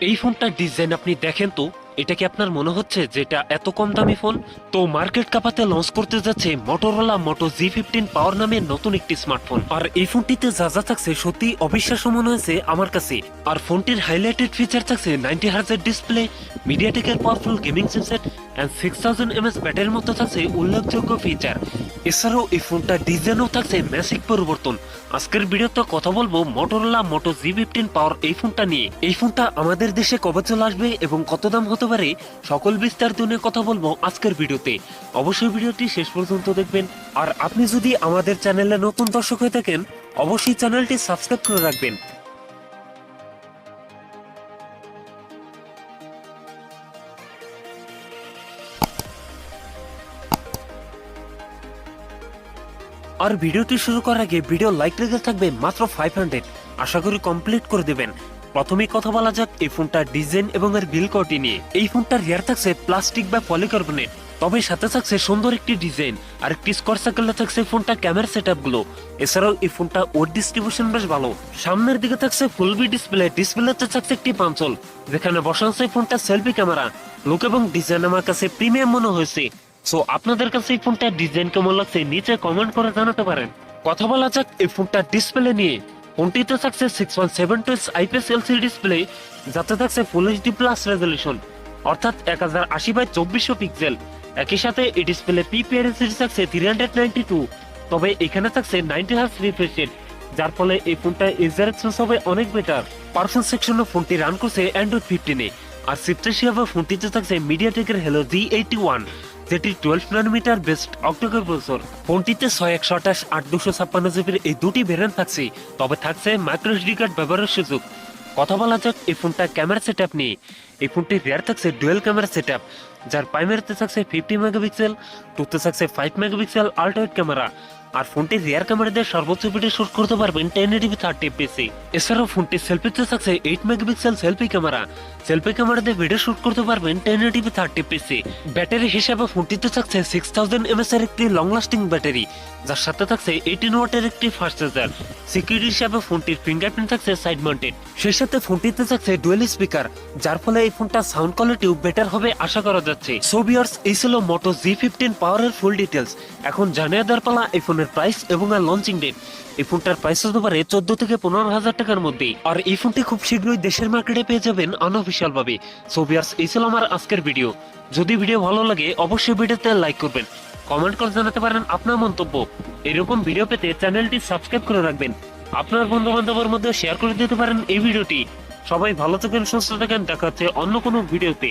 এই ফোনটার ডিজাইন আপনি দেখেন তো? এটা কি আপনার মনে হচ্ছে যে এটা এত কম দামি ফোন? তো মার্কেট কাপাতে লঞ্চ করতে যাচ্ছে মোটরোলা মোটো জি ফিফটিন পাওয়ার নামে নতুন একটি স্মার্টফোন আর এই ফোনটিতে যা যা থাকছে সত্যি অবিশ্বাস্য মনে হয়েছে আমার কাছে। আর ফোনটির হাইলাইটেড ফিচার থাকছে নাইনটি হার্জের display মিডিয়াটেকের powerful gaming chipset and six thousand mAh ব্যাটারির মতো থাকছে উল্লেখযোগ্য ফিচার এছাড়াও এই ফোনটা ডিজাইনও থাকছে ম্যাসিক পরিবর্তন। আজকের ভিডিওতে কথা বলব মোটরোলা মোটো জি ফিফটিন পাওয়ার এই ফোনটা নিয়ে। এই ফোনটা আমাদের দেশে কবে চলে আসবে এবং কত দাম হতে পারে সকল বিস্তারিত নিয়ে কথা বলব আজকের ভিডিওতে। অবশ্যই ভিডিওটি শেষ পর্যন্ত দেখবেন। আর আপনি যদি আমাদের চ্যানেলে নতুন দর্শক হয়ে থাকেন, অবশ্যই চ্যানেলটি সাবস্ক্রাইব করে রাখবেন। আর ভিডিওটি শুরু করার আগে ভিডিও লাইক লেগে থাকবে মাত্র ফাইভ হান্ড্রেড আশা করি কমপ্লিট করে দেবেন। প্রথমেই কথা বলা যাক এই ফোনটার ডিজাইন এবং এর বিল কোয়ালিটি নিয়ে। এই ফোনটার রিয়ার থাকছে প্লাস্টিক বা পলিকার্বনেট তবে সাথে থাকছে সুন্দর একটি ডিজাইন আর একটি স্কোয়ার সার্কেলে থাকছে ফোনটা ক্যামেরা সেটগুলো এছাড়াও এই ফোনটা ওর ডিস্ট্রিবিউশন বেশ ভালো। সামনের দিকে থাকছে ফুল বি ডিসপ্লে ডিসপ্লেতে থাকছে একটি পাঞ্চল। যেখানে বসানো আছে ফোনটা সেলফি ক্যামেরা লুক এবং ডিজাইন আমার কাছে প্রিমিয়াম মনে হয়েছে। সো আপনাদের কাছে এই ফোনটার ডিজাইন কেমন লাগছে, নিচে কমেন্ট করে জানাতে পারেন। কথা বলা যাক এই ফোনটার ডিসপ্লে নিয়ে। ফোনটিতে থাকছে six one seven two IPS LCD display যাতে থাকছে ফুল এইচডি প্লাস রেজলিউশন অর্থাৎ এক হাজার আশি বাই চব্বিশশো পিক্সেল একই সাথে এই ডিসপ্লে পিপিআর থাকছে থ্রি হান্ড্রেড নাইনটি টু তবে এখানে থাকছে নাইনটি হার্স রিফ্রেশ রেট যার ফলে এই ফোনটা ইউজার এক্সপিরিয়েন্স হবে অনেক বেটার পারফরমেন্স সেকশনে ফোনটি রান করছে অ্যান্ড্রয়েড ফিফটিনে আর হিসাবে ফোনটিতে থাকছে মিডিয়া মিডিয়াটেকের হেলো জি এইটি ওয়ান যেটি twelve nanometre based octacore processor ফোনটিতে ছয় একশো আঠাশ, আট দুশো ছাপ্পান্ন জিবির এই দুটি ভেরিয়েন্ট থাকছে। তবে থাকছে মাইক্রো এসডি কার্ড ব্যবহারের সুযোগ। কথা বলা যাক, এই ফোনটা ক্যামেরা সেট আপ নিয়ে। এই ফোনটির রেয়ার থাকছে ডুয়েল ক্যামেরা সেট যার প্রাইমারিতে থাকছে ফিফটি মেগাপিক্সেল টুতে থাকছে ফাইভ মেগাপিক্সেল আল্ট্রাইট ক্যামেরা আর ফোনটির রিয়ার ক্যামেরা দিয়ে সর্বোচ্চ ভিডিও শুট করতে পারবেন টেন এটিভি থার্টি এফপিসি এছাড়াও ফোনটির সেলফিতে থাকছে eight megapixel selfie camera selfie camera দিয়ে ভিডিও শুট করতে পারবেন ten eighty p thirty FPS battery হিসাবে ফোনটিতে থাকছে সিক্স থাউজেন্ড এমএস এর একটি লং লাস্টিং ব্যাটারি, যার সাথে থাকছে এইটিন ওয়াটের একটি ফাস্ট চার্জার সিকিউরিটি হিসাবে ফোনটির ফিঙ্গারপ্রিন্ট থাকছে সাইড মাউন্টেড সেই সাথে ফোনটিতে থাকছে ডুয়েল স্পিকার যার ফলে এই ফোনটা সাউন্ড কোয়ালিটিও বেটার হবে আশা করা যাচ্ছে। সো বিয়ার্স এই ছিল মোটো জি ফিফটিন পাওয়ারের ফুল ডিটেলস এখন জানিয়ে দেওয়ার পালা এই ফোনের প্রাইস এবং আর লঞ্চিং ডেট এই ফোনটার প্রাইস হতে পারে চোদ্দ থেকে পনেরো হাজার টাকার মধ্যে আর এই ফোনটি খুব শীঘ্রই দেশের মার্কেটে পেয়ে যাবেন আনঅফিসিয়াল ভাবে সো এই ছিল আমার আজকের ভিডিও যদি ভিডিও ভালো লাগে, অবশ্যই ভিডিওতে লাইক করবেন। কমেন্ট করে জানাতে পারেন আপনার মন্তব্য। এরকম ভিডিও পেতে চ্যানেলটি সাবস্ক্রাইব করে রাখবেন। আপনার বন্ধু বান্ধবের মধ্যে শেয়ার করে দিতে পারেন এই ভিডিওটি সবাই ভালো থাকেন, সুস্থ থাকেন। দেখা হচ্ছে অন্য কোনো ভিডিওতে